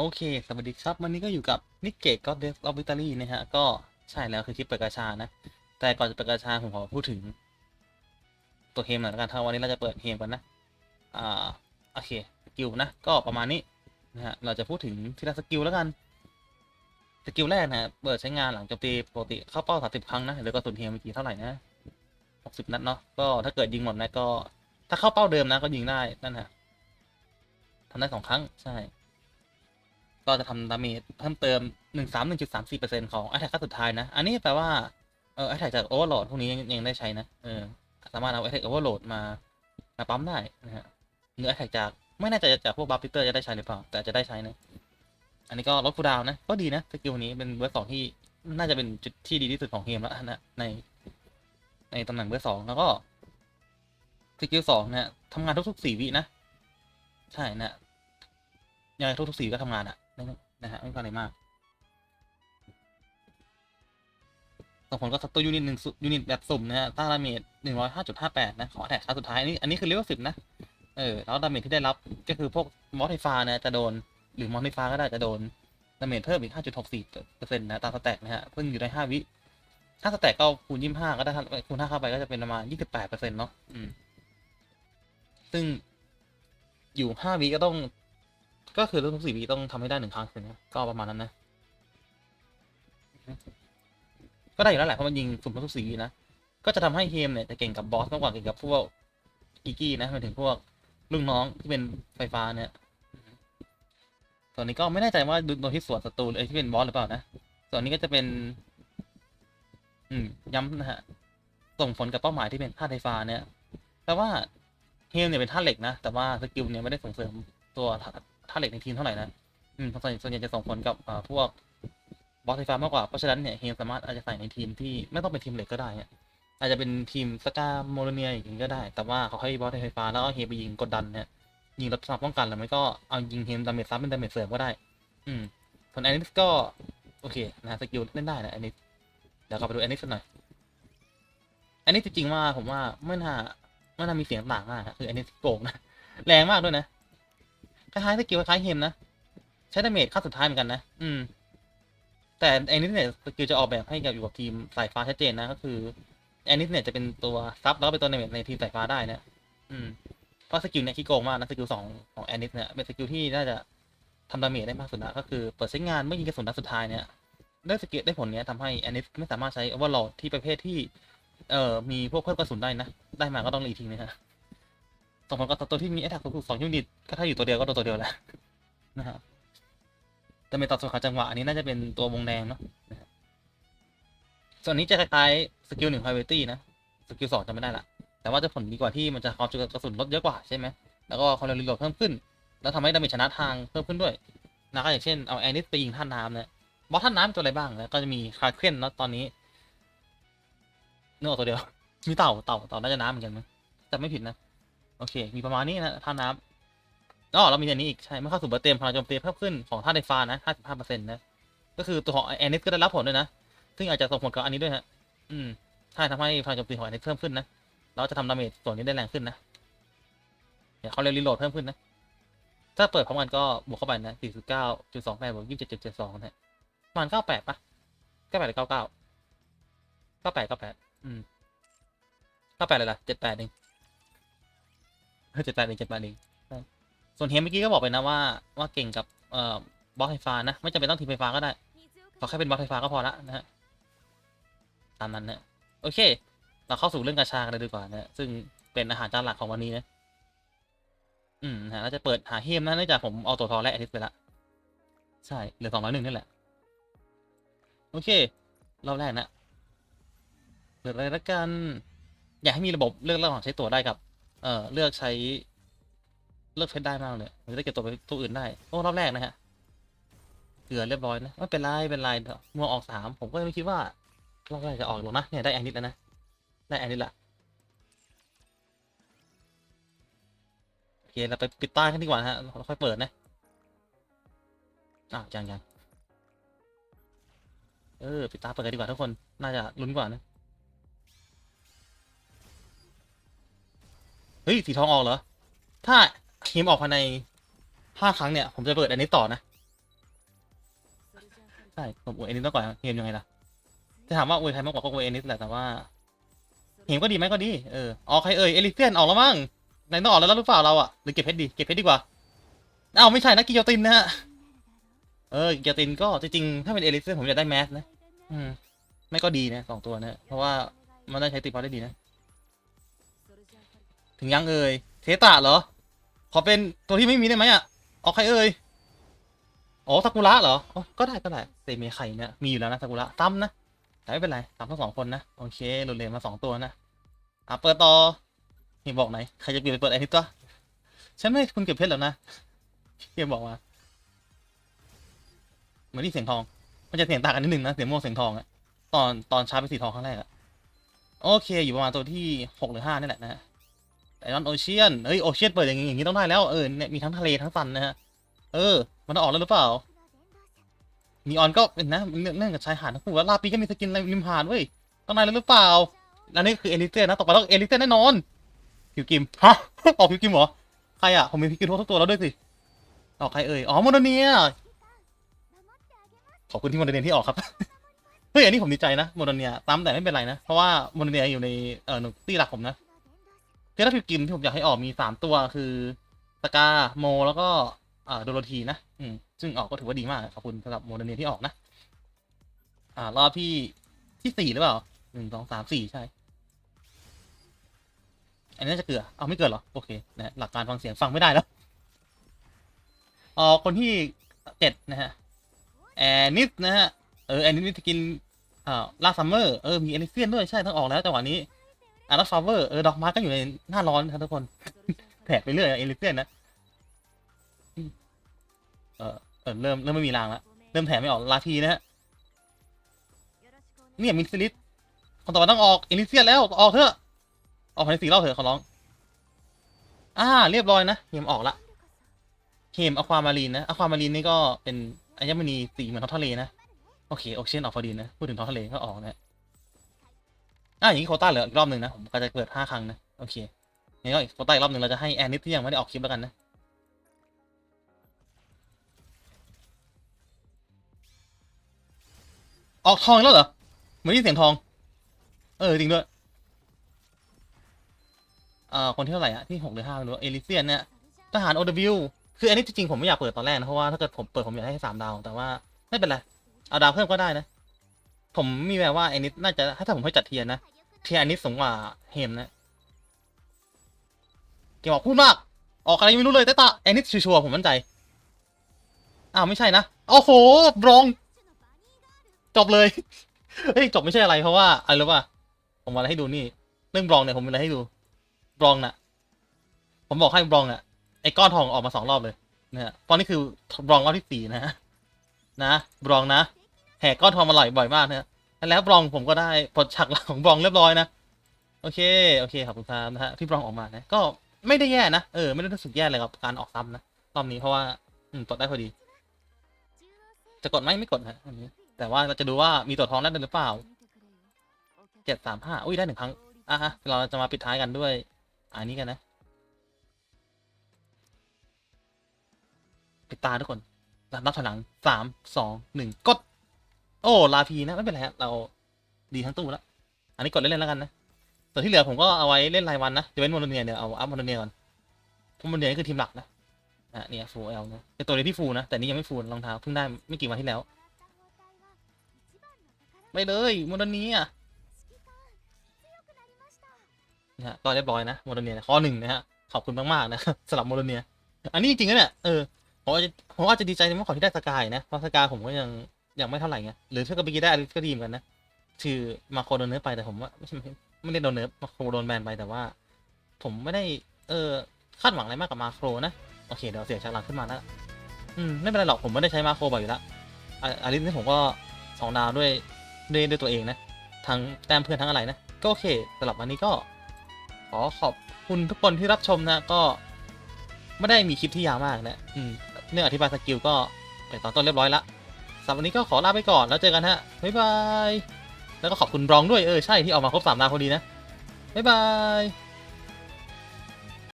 โอเค สวัสดีครับ วันนี้ก็อยู่กับนิกเกตก็เดฟออฟวิตาลีนะฮะ ก็ใช่แล้วคือคลิปเปิดกระชานะ แต่ก่อนจะเปิดกระชาผมขอพูดถึง ตัวเฮมหน่อยละกันถ้าวันนี้เราจะเปิดเฮมกันนะ อ่า โอเค สกิลนะ ก็ประมาณนี้นะฮะ เราจะพูดถึงทีละสกิลแล้วกัน สกิลแรกนะเปิดใช้งานหลังโจมตีปกติเข้าเป้า30ครั้งนะหรือกระสุนเฮมเมื่อกี้เท่าไหร่นะ60นัดเนาะ ก็ถ้าเกิดยิงหมดนะก็ ถ้าเข้าเป้าเดิมนะก็ยิงได้นั่นฮะทำได้สองครั้ง ใช่ ก็จะทำดาเมจเพิ่มเติม 1 3 1.34%ของ a t t a c ขั้นสุดท้ายนะ อันนี้แปลว่าเออ a t t a c จาก Overload พวกนี้ยังยังได้ใช้นะเออสามารถเอา a t t a c Overload มามาปั๊มได้นะฮะหรือ a t t a c จากไม่แน่ใจจากพวกบัฟฟิเตอร์จะได้ใช้หรือเปล่า แต่จะได้ใช้นะ อันนี้ก็ลดคูดาวนะ ก็ดีนะสกิลนี้เป็นเบอร์สองที่น่าจะเป็นจุดที่ดีที่สุดของเกมแล้วนะใน ในตำแหน่งเบอร์สองแล้วก็สกิลสองเนี่ยทำงานทุกๆสี่วินะ ใช่นะยังไงทุกๆสี่ก็ทำงานอะ นะนะฮะไม่มีอะไรมากส่งผลกับศัตรูยูนิตหนึ่งยูนิตแบบสุ่มนะฮะต้านดาเมจหนึ่งร้อยห้าจุดห้าแปดนะ ขอแท็กครั้งสุดท้ายอันนี้อันนี้คือเลเวลสิบนะ เออ แล้วดาเมจที่ได้รับก็คือพวกมอสไฟฟ้านะ จะโดน หรือมอสไฟฟ้าก็ได้จะโดนดาเมจเพิ่มอีกห้าจุดหกสี่เปอร์เซ็นต์นะ ตามสแต็กนะฮะ ซึ่งอยู่ได้ห้าวิ ถ้าสแต็กก็คูณยี่ห้าก็ได้คูณห้าเข้าไปก็จะเป็นประมาณยี่สิบแปดเปอร์เซ็นต์เนาะ อืม ซึ่งอยู่ห้าวิก็ต้อง ก็คือทุกสี่วิต้องทำให้ได้หนึ่งครั้งสินะก็ประมาณนั้นนะ ก็ได้อยู่แล้วแหละเพราะมันยิงสุ่มทุกสี่วินะ ก็จะทำให้เฮมเนี่ยจะเก่งกับบอสมากกว่าเก่งกับพวกกิกี้นะหมายถึงพวกลุงน้องที่เป็นไฟฟ้าเนี่ยส่วนนี้ก็ไม่แน่ใจว่าโดนที่สวนศัตรูเลยที่เป็นบอสหรือเปล่านะ ส่วนนี้ก็จะเป็น อืม ย้ำนะฮะ ส่งผลกับเป้าหมายที่เป็นธาตุไฟฟ้าเนี่ยแปลว่าเฮมเนี่ยเป็นธาตุเหล็กนะ แต่ว่าสกิลเนี่ยไม่ได้ส่งเสริมตัวธาต ธาตุเหล็กในทีมเท่าไหร่นะอืมส่วนส่วนใหญ่จะส่งผลกับอ่าพวกบอสไฟฟ้ามากกว่า เพราะฉะนั้นเนี่ยเฮมสามารถอาจจะใส่ในทีมที่ไม่ต้องเป็นทีมเหล็กก็ได้เนี่ยอาจจะเป็นทีมสกาโมโลเนียอย่างนี้ก็ได้ แต่ว่าเขาให้บอสไฟฟ้าแล้วก็เฮมไปยิงกดดันเนี่ยยิงรับสนับป้องกันหรือไม่ก็เอายิงเฮมดาเมจซ้ำเป็นดาเมจเสริมก็ได้ อืมส่วนแอนิสก็โอเคนะสกิลเล่นได้นะแอนิสเดี๋ยวกลับไปดูแอนิสหน่อยแอนนี้จริงๆว่าผมว่าไม่น่าไม่น่ามีเสียงต่างมากอะคือแอนนี้โป่งนะแรงมากด้วยนะ ล้ายๆสกิลคล้ายเฮมนะ ใช้ดาเมจขั้นสุดท้ายเหมือนกันนะ อืม แต่แอนิสเนี่ยสกิลจะออกแบบให้กับอยู่กับทีมสายฟ้าชัดเจนนะ ก็คือแอนิสเนี่ยจะเป็นตัวซับแล้วเป็นตัวดาเมจในทีมสายฟ้าได้นะ อืม เพราะสกิลเนี่ยขี้โกงมากนะสกิลสองของแอนิสเนี่ยเป็นสกิลที่น่าจะทำดาเมจได้มากสุดนะก็คือเปิดใช้งานเมื่อยิงกระสุนนัดสุดท้ายเนี่ยได้สกิลได้ผลเนี้ยทำให้แอนิสไม่สามารถใช้โอเวอร์โหลดที่ประเภทที่ เอ่อมีพวกเพิ่มกระสุนได้นะ ได้มาก็ต้องรีทิ้งนะฮะ ส่งผลกับตัวที่มีแอตแทกสูงสองยูนิตก็ถ้าอยู่ตัวเดียวก็โดนตัวเดียวแหละนะฮะแต่เป็นต่อส่วนขาจังหวะอันนี้น่าจะเป็นตัววงแดงเนาะส่วนนี้จะคล้ายๆสกิลหนึ่ง priority นะสกิลสองจะไม่ได้ละแต่ว่าจะผลดีกว่าที่มันจะความจุกระสุนลดเยอะกว่าใช่ไหมแล้วก็ความเร็วรีโหลดเพิ่มขึ้น แล้วทำให้ดาเมจชนะทางเพิ่มขึ้นด้วยนะก็อย่างเช่นเอาแอนิสไปยิงท่าน้ำเนี่ยบอสท่าน้ำตัวอะไรบ้างแล้วก็จะมีคาเคลนเนาะตอนนี้เนื้อตัวเดียวมีเต่าเต่าเต่าน่าจะน้ำเหมือนกันมั้งแต่ไม่ผิดนะ โอเค มีประมาณนี้นะท่าน้ำอ๋อเรามีอันนี้อีก ใช่เมื่อเข้าสู่เบอร์เต็มพลังโจมตีเพิ่มขึ้นของท่าไฟฟ้านะ55%นะ ก็คือตัวของแอนนิสก็ได้รับผลด้วยนะ ซึ่งอาจจะส่งผลกับอันนี้ด้วยฮะ อืมใช่ทำให้พลังโจมตีของแอนนิสเพิ่มขึ้นนะแล้วจะทำดาเมจส่วนนี้ได้แรงขึ้นนะเนี่ยเขาเรียกรีโหลดเพิ่มขึ้นนะ ถ้าเปิดพร้อมกันก็บวกเข้าไปนะ49.28บวก27.72นะประมาณ98ปะ98หรือ99 98 98อืมก็แปดเลยล่ะเจ็ดแปดเอง เจ็ดแปดเองเจ็ดแปดเองส่วนเฮมเมื่อกี้ก็บอกไปนะว่าว่าเก่งกับเอ่อบอสไฟฟ้านะ ไม่จำเป็นต้องทีมไฟฟ้าก็ได้ขอแค่เป็นบล็อสไฟฟ้าก็พอละนะฮะตามนั้นนะโอเค เราเข้าสู่เรื่องกาชากันเลยดีกว่านะซึ่งเป็นอาหารจานหลักของวันนี้นะอืมนะฮะเราจะเปิดหาเฮมนะเนื่องจากผมเอาตัวทอและอาทิตย์ไปละใช่เหลือสองร้อยหนึ่งนี่แหละโอเครอบแรกนะเปิดอะไรละกัน อยากให้มีระบบเลือกระหว่างใช้ตัวได้กับ เอ่อเลือกใช้เลือกเพชรได้มากเลยมันจะได้เก็บตัวไปตัวอื่นได้โอ้รอบแรกนะฮะเกลือเรียบร้อยนะไม่เป็นไรเป็นไรมัวออกสามผมก็ไม่คิดว่ารอบแรกจะออกหรอกนะเนี่ยได้แอนนิดแล้วนะได้แอนนิดละโอเคเราไปปิดใต้กันดีกว่าฮะเราค่อยเปิดนะอ้าวยังยังเออปิดตาเปิดกันดีกว่าทุกคนน่าจะลุ้นกว่านะ ฮ้ย สีทองออกเหรอ ถ้าเฮมออกภายในห้าครั้งเนี่ย ผมจะเปิดอันนี้ต่อนะ ใช่ ผมอวยเอนิสมากกว่าเฮมยังไงล่ะ จะถามว่าอวยใครมากกว่าก็อวยเอนิสแหละ แต่ว่าเฮมก็ดีไหมก็ดี เออ ออกใครเอ่ย เอลิเซียนออกแล้วมั้งไหนต้องออกแล้วหรือเปล่าเราอะหรือเก็บเพชรดี เก็บเพชรดีกว่า เอ้าไม่ใช่นะกิโยตินนะฮะ เออ กิโยตินก็จริงๆ ถ้าเป็นเอลิเซียนผมอยากได้แมสนะ อืม ไม่ก็ดีนะสองตัวนะ เพราะว่ามันได้ใช้ติดพอได้ดีนะ ถึงยังเอ่ยเทตะเหรอ ขอเป็นตัวที่ไม่มีได้ไหมอะออกใครเอ่ยอ๋อซากุระเหรออก็ได้ก็ได้เตเมไข่เนี่ยมีอยู่แล้วนะซากุระตั้มนะแต่ไม่เป็นไรตั้มทั้งสองคนนะโอเคหลุดเลนมาสองตัวนะอะเปิดต่อเฮียบอกไหนใครจะเปลี่ยนไปเปิดไอ้นี่ตัวฉันไม่คุณเก็บเพชรแล้วนะเฮียบอกมาเหมือนที่เสียงทอง มันจะเสียงต่างกันนิดนึงนะเสียงม่วงเสียงทองอะตอนตอนชาร์จเป็นสีทองครั้งแรกอะโอเค อยู่ประมาณตัวที่หกหรือห้านี่แหละนะ ไอรอนโอเชียนเฮ้ยโอเชียนเปิดอย่างงี้อย่างงี้ต้องได้แล้วเออเนี่ยมีทั้งทะเลทั้งซันนะฮะเออ มันต้ออกแล้วหรือเปล่ามีออนก็เป็นนะเนื่องเนื่องกับชายหาดทั้งคู่แล้วลาปีก็มีสกินริมหาดเว้ยต้องได้แล้วหรือเปล่าแล้วนี่คือเอลิเซนนะต่อไปต้องเอลิเซนแน่นอนพิวกิมฮะออกพิวกิมเหรอใครอะผมมีพิวกิมทุกตัวแล้วด้วยสิออกใครเอ่ยอ๋อโมโนเนียขอบคุณที่โมโนเนียที่ออกครับเฮ้ยอันนี้ผมดีใจนะโมโนเนียตามแต่ไม่เป็นไรนะเพราะว่าโมโนเนียอยู่ในเอ่อหน่วยตีหลักผมนะ เทเลฟิวกิมที่ผมอยากให้ออกมีสามตัวคือสกาโม แล้วก็อ่าโดโรธีนะ อืม ซึ่งออกก็ถือว่าดีมากขอบคุณสำหรับโมเดเนียที่ออกนะ อ่ารอบที่ที่สี่หรือเปล่าหนึ่งสองสามสี่ใช่ อันนี้น่าจะเกลือเอาไม่เกินเหรอ โอเคนะหลักการฟังเสียงฟังไม่ได้แล้วอ๋อคนที่เจ็ดนะฮะแอนิสนะฮะเออแอนิสจะกินอ่าลาซัมเมอร์เออมีเอลิเซียนด้วยใช่ต้องออกแล้วจังหวะนี้ อาร์ตฟาเวอร์เออดอกม้ก็อยู่ในหน้าร้อนครับทุกคนแถกไปเรื่อยเอลิเซียนนะเออเออเริ่มเริ่มไม่มีรางแล้วเริ่มแถมไม่ออกลาพีนะฮะเนี่ยมินซิลิสคนต่อไปต้องออกเอลิเซียนแล้วออกเถอะออกภายในสี่รอบเถอะขอร้อง อ่า เรียบร้อยนะเฮมออกละเฮมอความารีนนะอความารีนนี่ก็เป็นอัญมณีสีเหมือนท้องทะเลนะโอเคโอเชียนออกพอดีนะพูดถึงท้องทะเลก็ออกนะ อะอย่างนี้โคต้าเหลืออีกรอบหนึ่งนะผมก็จะเปิดห้าครั้งนะโอเคงั้นก็อีกโคต้าอีกรอบหนึ่งเราจะให้แอนนิสที่ยังไม่ได้ออกคลิปแล้วกันนะออกทองแล้วเหรอเหมือนได้ยินเสียงทอง เออจริงด้วยอ่าคนที่เท่าไหร่อะที่หกหรือห้าไม่รู้เอลิเซียนเนี่ยทหาร OW คืออันนี้จริงๆผมไม่อยากเปิดตอนแรกนะเพราะว่าถ้าเกิดผมเปิดผมอยากให้สามดาวแต่ว่าไม่เป็นไรเอาดาวเพิ่มก็ได้นะ ผมมีแววว่าไอ้นิดน่าจะถ้าผมให้จัดเทียนนะเทียนอันนี้สูงกว่าเฮมนะเกมบอกพูดมาก ออกอะไรไม่รู้เลยแต่ตาไอ้นิดชัวร์ผมมั่นใจอ้าวไม่ใช่นะโอ้โหบรอง จบเลยเฮ้ยจบไม่ใช่อะไรเพราะว่าอะไรรู้ป่ะผมมาอะไรให้ดูนี่ เรื่องบรองเนี่ยผมมีอะไรให้ดูบรองน่ะ ผมบอกให้บรองน่ะไอ้ก้อนทองออกมาสองรอบเลยนะฮะเพราะนี่คือบรองรอบที่สี่นะฮะนะบรองนะ แหกก้อนทองมาหลายบ่อยมากนะฮะแล้วบรองผมก็ได้ผลฉากหลังของบรองเรียบร้อยนะโอเคโอเคขอบคุณครับนะฮะที่บรองออกมานะก็ไม่ได้แย่นะเออไม่ได้รู้สึกแย่เลยกับการออกซ้ำนะรอบนี้เพราะว่าอืมกดได้พอดี จะกดไหมไม่กดนะอันนี้แต่ว่าเราจะดูว่ามีตัวทองได้หรือเปล่าเจ็ดสามห้าอุ้ยได้หนึ่งครั้งอะฮะเราจะมาปิดท้ายกันด้วยอันนี้กันนะปิดตาทุกคนนับถอยหลังสามสองหนึ่งกด โอ้ลาพีนะไม่เป็นไรฮะเราดีทั้งตู้แล้ว อันนี้กดเล่นๆแล้วกันนะส่วนที่เหลือผมก็เอาไว้เล่นรายวันนะจะเป็นโมโนเนียเดี๋ยวเอาอัพโมโนเนียก่อนพราะโมโนเนียนี่คือทีมหลักนะอะเนี่ยฟูเอลนะเป็นตัวเดียวที่ฟูนะแต่นี่ยังไม่ฟูรองเท้าเพิ่งได้ไม่กี่วันที่แล้ว ไม่เลยโมโนเนียนะฮะก็เรียบร้อยนะโมโนเนียข้อหนึ่งนะฮะขอบคุณมากๆนะสำหรับโมโนเนีย อันนี้จริงๆนะเนี่ยเออผมอาจจะผมอาจจะดีใจในเมื่อก่อที่ได้สกายนะเพราะสกายผมก็ยัง ยังไม่เท่าไหร่ไงหรือถ้าเกิดเมื่อกี้ได้อลิสก็ดีเหมือนกันนะคือมาโครโดนเนื้อไปแต่ผมว่าไม่ใช่ไม่ได้โดนเนื้อมาโครโดนแบนไปแต่ว่า ผมไม่ได้เออคาดหวังอะไรมากกับมาโครนะโอเคเดี๋ยวเสียงฉากหลังขึ้นมาแล้วอืมไม่เป็นไรหรอกผมไม่ได้ใช้มาโครบ่อยอยู่แล้วอะอลิสนี่ผมก็สองดาวด้วยด้วยด้วยตัวเองนะทั้งแต้มเพื่อนทั้งอะไรนะก็โอเคสำหรับวันนี้ก็ขอขอบคุณทุกคนที่รับชมนะก็ไม่ได้มีคลิปที่ยาวมากนะอืมเรื่องอธิบายสกิลก็เป็นตอนต้นเรียบร้อยละ สำหรับวันนี้ก็ขอลาไปก่อนแล้วเจอกันฮะ บ๊ายบาย แล้วก็ขอบคุณบรองด้วยเออใช่ที่ออกมาครบสามดาวพอดีนะ บ๊ายบาย